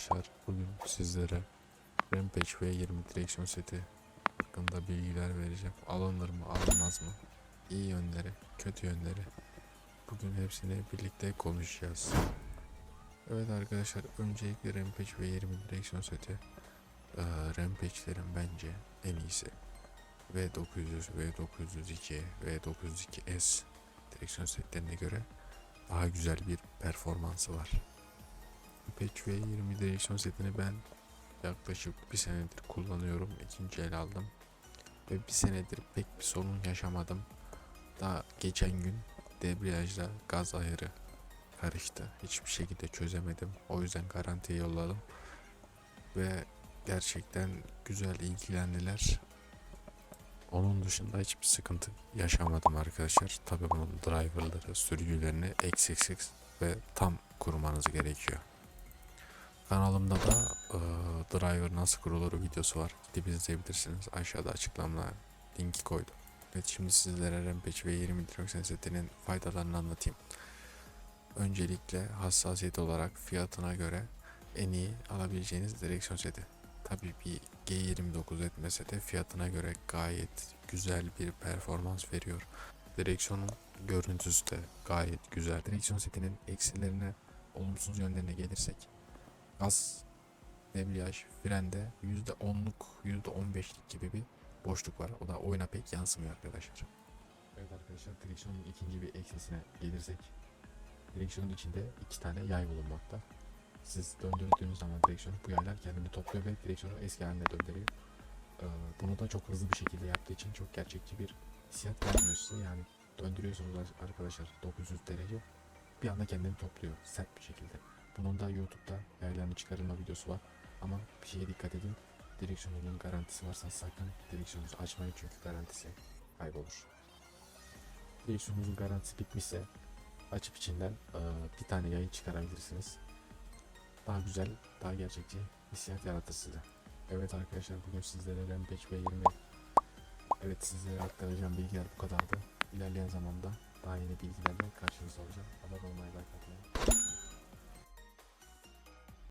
arkadaşlar bugün sizlere Rampage V20 direksiyon seti hakkında bilgiler vereceğim. Alınır mı alınmaz mı? İyi yönleri, kötü yönleri. Bugün hepsini birlikte konuşacağız. Evet arkadaşlar öncelikle Rampage V20 direksiyon seti eee, Rampage'lerin bence en iyisi. V900, V902, V902S direksiyon setlerine göre daha güzel bir performansı var. Patch V20 direksiyon setini ben yaklaşık bir senedir kullanıyorum. İkinci el aldım. Ve bir senedir pek bir sorun yaşamadım. Daha geçen gün debriyajla gaz ayarı karıştı. Hiçbir şekilde çözemedim. O yüzden garantiye yolladım. Ve gerçekten güzel ilgilendiler. Onun dışında hiçbir sıkıntı yaşamadım arkadaşlar. Tabii bunun driverları, sürücülerini eksiksiz ve tam kurmanız gerekiyor. Kanalımda da e, driver nasıl kurulur videosu var. Gidip izleyebilirsiniz. Aşağıda açıklama linki koydum. Evet şimdi sizlere Rampage V20 direksiyon setinin faydalarını anlatayım. Öncelikle hassasiyet olarak fiyatına göre en iyi alabileceğiniz direksiyon seti. Tabii bir G29 etmese de fiyatına göre gayet güzel bir performans veriyor. Direksiyonun görüntüsü de gayet güzel. Direksiyon setinin eksilerine, olumsuz yönlerine gelirsek gaz, debriyaj, frende %10'luk, %15'lik gibi bir boşluk var. O da oyuna pek yansımıyor arkadaşlar. Evet arkadaşlar direksiyonun ikinci bir eksisine gelirsek direksiyonun içinde iki tane yay bulunmakta. Siz döndürdüğünüz zaman direksiyonu bu yaylar kendini topluyor ve direksiyonu eski haline döndürüyor. Ee, bunu da çok hızlı bir şekilde yaptığı için çok gerçekçi bir hissiyat vermiyor size. Yani döndürüyorsunuz ar- arkadaşlar 900 derece bir anda kendini topluyor sert bir şekilde. Bunun da YouTube'da yaylarını çıkarılma videosu var. Ama bir şeye dikkat edin. Direksiyonunun garantisi varsa sakın direksiyonunuzu açmayın çünkü garantisi kaybolur. Direksiyonunuzun garantisi bitmişse açıp içinden bir tane yayın çıkarabilirsiniz. Daha güzel, daha gerçekçi hissiyat yaratır size. Evet arkadaşlar bugün sizlere Rampage V20 Evet sizlere aktaracağım bilgiler bu kadardı. İlerleyen zamanda daha yeni bilgilerle karşınızda olacağım. Abone olmayı, like